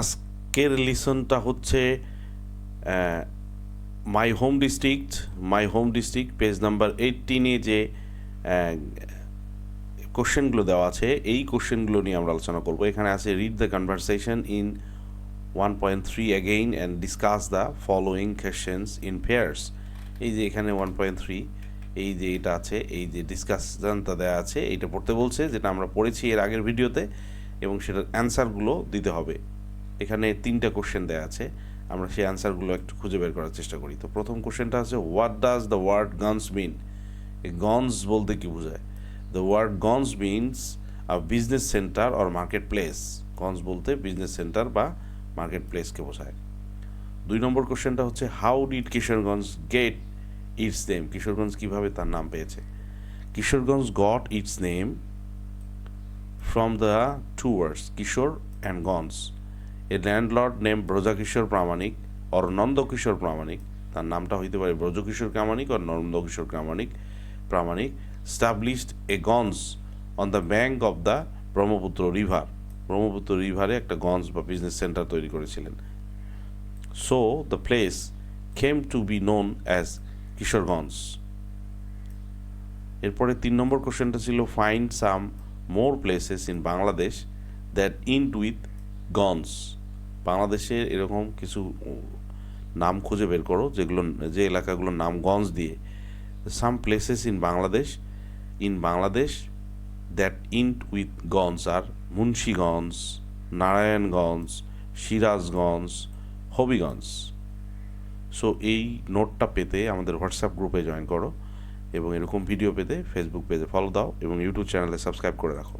আজকের লিসনটা হচ্ছে my home district my home district page number এইটিনে যে কোশ্চেনগুলো দেওয়া আছে, এই কোশ্চেনগুলো নিয়ে আমরা আলোচনা করব। এখানে আছে read the conversation in one point three again and discuss the following questions in pairs এই যে এখানে ওয়ান পয়েন্ট থ্রি এই যে এটা আছে, এই যে ডিসকাশনটা দেওয়া আছে, এইটা পড়তে বলছে, যেটা আমরা পড়েছি এর আগের ভিডিওতে, এবং সেটার অ্যান্সারগুলো দিতে হবে। এখানে তিনটা কোশ্চেন দেওয়া আছে। আমরা সেই অ্যান্সারগুলো একটু খুঁজে বের করার চেষ্টা করি। তো প্রথম কোশ্চেনটা আছে what does the word ganj mean গনস বলতে কি বোঝায়? The word ganj means a business centre or market place গনস বলতে বিজনেস সেন্টার বা মার্কেট প্লেসকে বোঝায়। দুই নম্বর কোশ্চেনটা হচ্ছে how did Kishoreganj get its name Kishoreganj কীভাবে তার নাম পেয়েছে? Kishoreganj got its name from the two words Kishore and ganj a landlord name Brajakishore Pramanik or Nandakishore Pramanik. তার নামটা হইতে পারে Brajakishore Pramanik or Nandakishore Pramanik. Pramanik established a ganj on the bank of the Brahmaputra river. Brahmaputra রিভারে একটা গঞ্জ বা business centre তৈরি করেছিলেন। So the place came to be known as Kishoreganj এরপরে তিন নম্বর কোশ্চেনটা ছিল, find some more places in Bangladesh that end with ganj বাংলাদেশের এরকম কিছু নাম খুঁজে বের করো, যেগুলো, যে এলাকাগুলোর নাম গঞ্জ দিয়ে। Some places in Bangladesh in Bangladesh that end with ganj are Munshiganj Narayanganj Sirajganj Habiganj so এই নোটটা পেতে আমাদের হোয়াটসঅ্যাপ গ্রুপে জয়েন করো এবং এরকম ভিডিও পেতে ফেসবুক পেজে ফলো দাও এবং ইউটিউব চ্যানেলে সাবস্ক্রাইব করে রাখো।